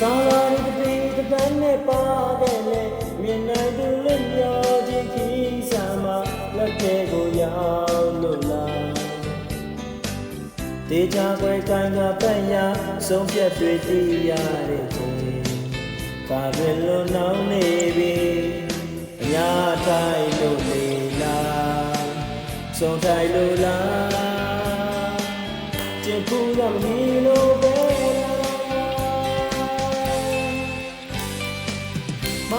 ပန်းနဲ့ပါခဲ့လေမြင်နိုင်သူလေးမျောခြင်းခီးစာမှာလက်သေးကိုရောက်လို့လားတေချာခွဲကိုင်းကပန့်ရဆုံးဖြတ်တွေတည်ရတဲ့ချိန်ကာရလွန်နောင်းနေပြီအညာထိုင်လို့လေလားဆုံးထိုင်လို့လားကျင်ဖူးရမီလို့ပဲလား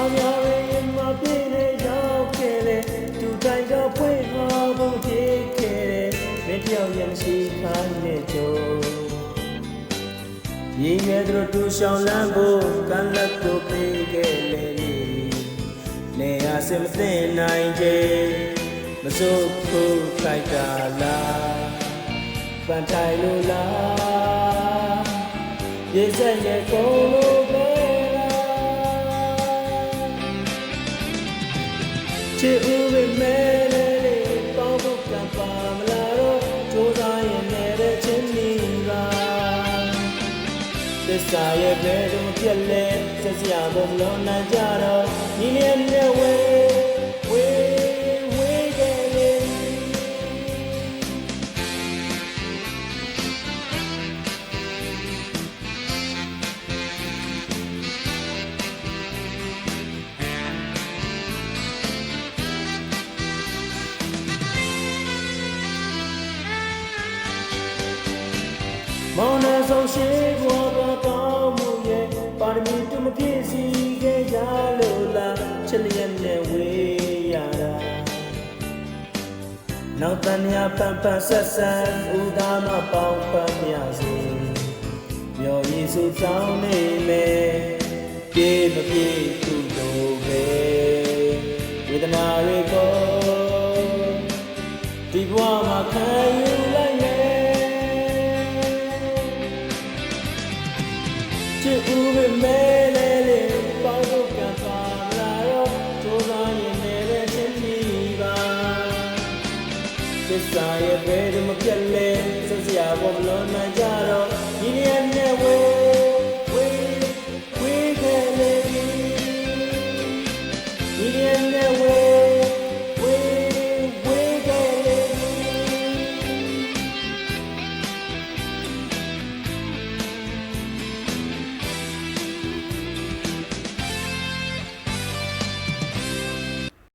မများရင်မပြည့်နေရောက်ခဲ့လေသူတိုင်ကဖွင့်ဟောဖို့တည်ခဲ့တယ်မင်းတယောက်ရင်ရှိခိုင်းနေကြရည်ရွယ်သူတို့တူရှောင်းလန်းဖို့ကမ်းလက်ကိုပေးခဲ့လေနေရစမသိနိုင်ချေမစိုးခုခိုက်တာလားပန်ထိုင်လို့လားရေစက်ရဲ့ကုန် ချစ်ဦးပဲမဲလေးပေါင်းဖို့ကံပါမလားတော့ကြိုးစားရင်လည်းချင်းမိပါသစ္စာရဲ့ဘယ်လိုပြက်လဲဆက်စရာဘုံလုံးနိုင်ကြတော့ညီလေးနဲ့ဝေးဝေး မောင်နှဆုံးရှိဘဝကကောင်းမှုရဲ့ပါရမီတူမပြည့်စည်ခဲ့ကြလို့လားချစ်လျက်နဲ့ဝေးရတာနောက်တန်ရာပန်ပန်ဆက်ဆန်ဥဒါမပေါင်းပန်းမြစေမျော်ရည်စုကြောင်းနေမယ်ပြေမပြေသူတို့ပဲဝေဒနာတွေကိုဒီဘဝမှာခံယူ စ်ဦးပဲမဲလဲလေပေါင်းဖို့ကံပါလာတော့ကြိုးစားရင်လည်းချင်းပြီပါသစ္စာရဲ့ဘယ်တော့မပြတ်လဲဆက်စရာဘောမလို့နိုင်ကြတော့ဒီနေ့